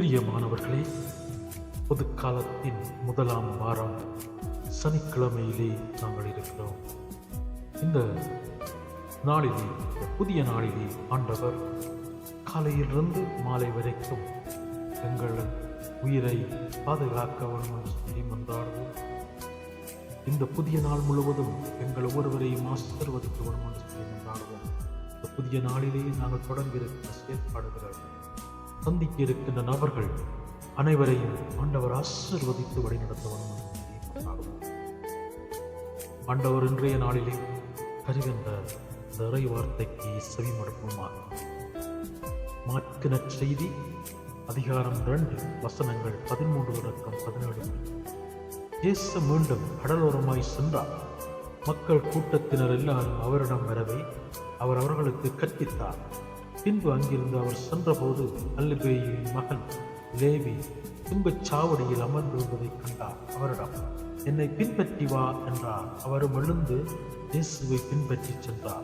பிரியமானவர்களே பொதுக்காலத்தின் முதலாம் வாரம் சனிக்கிழமையிலே நாங்கள் இருக்கிறோம். இந்த நாளிலே புதிய நாளிலே ஆண்டவர் காலையிலிருந்து மாலை வரைக்கும் எங்கள் உயிரை பாதுகாக்க வேண்டும் சொல்லி மன்றாடுவோம் இந்த புதிய நாள் முழுவதும் எங்கள் ஒவ்வொருவரையும் ஆசீர்வதிக்க வேண்டும் என்று சொல்லி மன்றாடுவோம் இந்த புதிய நாளிலே நாங்கள் தொடங்கி இருக்கிற செயற்பாடுகள் சந்திக்க இருக்கின்ற நபர்கள் அனைவரையும் ஆண்டவர் ஆசீர்வதித்து வழிநடத்த வேண்டும் ஆண்டவர் இன்றைய நாளிலே தருகின்ற இந்த இறை வார்த்தைக்கு செவிமடுப்போமாக மாற்றின செய்தி அதிகாரம் ரெண்டு வசனங்கள் பதிமூன்று தொடக்கம் பதினேழு. இயேசு மீண்டும் கடலோரமாய் சென்றார். மக்கள் கூட்டத்தினர் எல்லாரும் அவரிடம் வரவே அவர் அவர்களுக்கு கற்பித்தார். பின்பு அங்கிருந்து அவர் சென்றபோது அல்லுபேயின் மகன் லேவி துன்பச் சாவடியில் அமர்ந்திருந்ததைக் கண்டார். அவரிடம் என்னை பின்பற்றி வா என்றார். அவரும் எழுந்து இயேசுவை பின்பற்றிச் சென்றார்.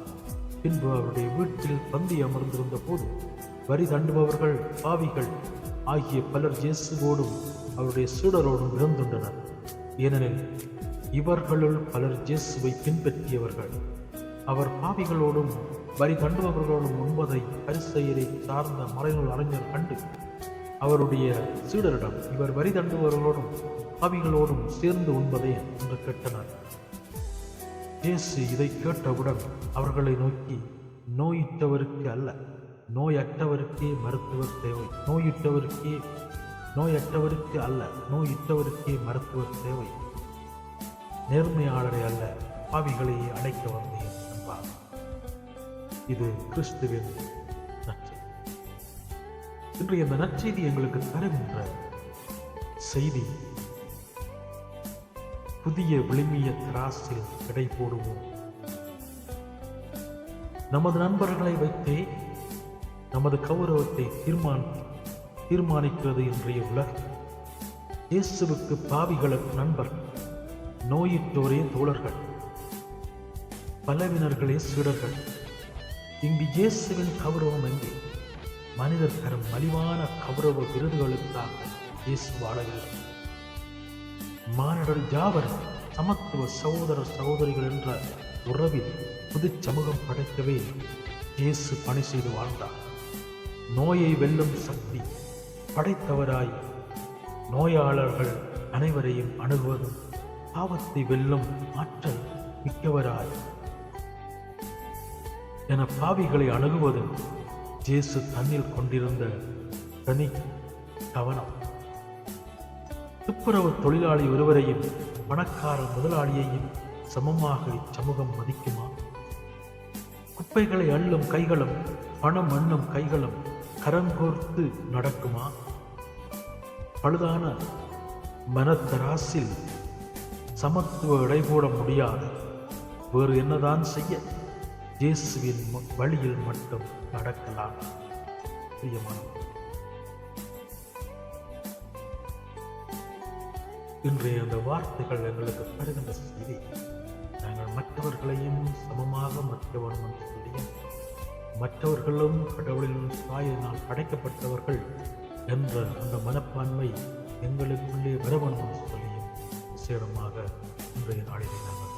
பின்பு அவருடைய வீட்டில் பந்தி அமர்ந்திருந்த போது வரி தண்டுபவர்கள் பாவிகள் ஆகிய பலர் இயேசுவோடும் அவருடைய சீடரோடும் இருந்துள்ளனர் ஏனெனில் இவர்களுள் பலர் இயேசுவை பின்பற்றியவர்கள். அவர் பாவிகளோடும் வரி தண்டுபவர்களோடும் உண்பதை அரிசையரை சார்ந்த மறைநூல் அறிஞர் கண்டு அவருடைய சீடரிடம் இவர் வரி தண்டுபவர்களோடும் பாவிகளோடும் சேர்ந்து உண்பதே என்று கேட்டனர். இயேசு இதை கேட்டவுடன் அவர்களை நோக்கி நோயிட்டவருக்கு அல்ல நோயற்றவருக்கே மருத்துவர் தேவை நோயிட்டவருக்கே நோயற்றவருக்கு அல்ல நோயிட்டவருக்கே மருத்துவர் தேவை. நேர்மையாளரை அல்ல பாவிகளை அடைக்க வந்தேன் இது கிறிஸ்துவின் நற்செய்தி. இன்றைய இந்த நற்செய்தி எங்களுக்கு தருகின்ற செய்தி புதிய விளிமிய தராசில் எடை போடுவோம். நமது நண்பர்களை வைத்தே நமது கௌரவத்தை தீர்மானி தீர்மானிக்கிறது இன்றைய உலகம். இயேசுவுக்கு பாவிகளுக்கு நண்பர் நோயிட்டோரே தோழர்கள் பலவினர்களே சீடர்கள். இங்கு இயேசுவின் கௌரவம் எங்கே மனிதர் தரும் மலிவான கௌரவ விருதுகளுக்காக இயேசு வாழவில்லை. மானிடர் யாவரும் சமத்துவ சகோதர சகோதரிகள் என்ற உறவில் புது சமூகம் படைக்கவே இயேசு பணி செய்து வாழ்ந்தார். நோயை வெல்லும் சக்தி படைத்தவராய் நோயாளர்கள் அனைவரையும் அணுகுவதும் பாவத்தை வெல்லும் ஆற்றல் மிக்கவராய் என பாவிகளை அணுகுவது ஜேசு தன்னில் கொண்டிருந்த தனி கவனம் துப்புரவு தொழிலாளி ஒருவரையும் பணக்கார முதலாளியையும் சமமாக இச்சமூகம் மதிக்குமா? குப்பைகளை அள்ளும் கைகளும் பணம் அண்ணும் கைகளும் கரங்கோர்த்து நடக்குமா? பழுதான மனத்தராசில் சமத்துவ இடைபோட முடியாது வேறு என்னதான் செய்ய? இயேசுவின் வழியில் மட்டும் நடக்கலாம். பிரியமானவர்களே. இன்றைய அந்த வார்த்தைகள் எங்களுக்கு தருகின்ற செய்தி நாங்கள் மற்றவர்களையும் சமமாக மற்ற வேண்டும் சொல்லியும் மற்றவர்களும் கடவுளின் சாயினால் படைக்கப்பட்டவர்கள் என்ற அந்த மனப்பான்மை எங்களுக்குள்ளே வரவணும் சொல்லியும் விசேடமாக இன்றைய நாளிலே நாங்கள்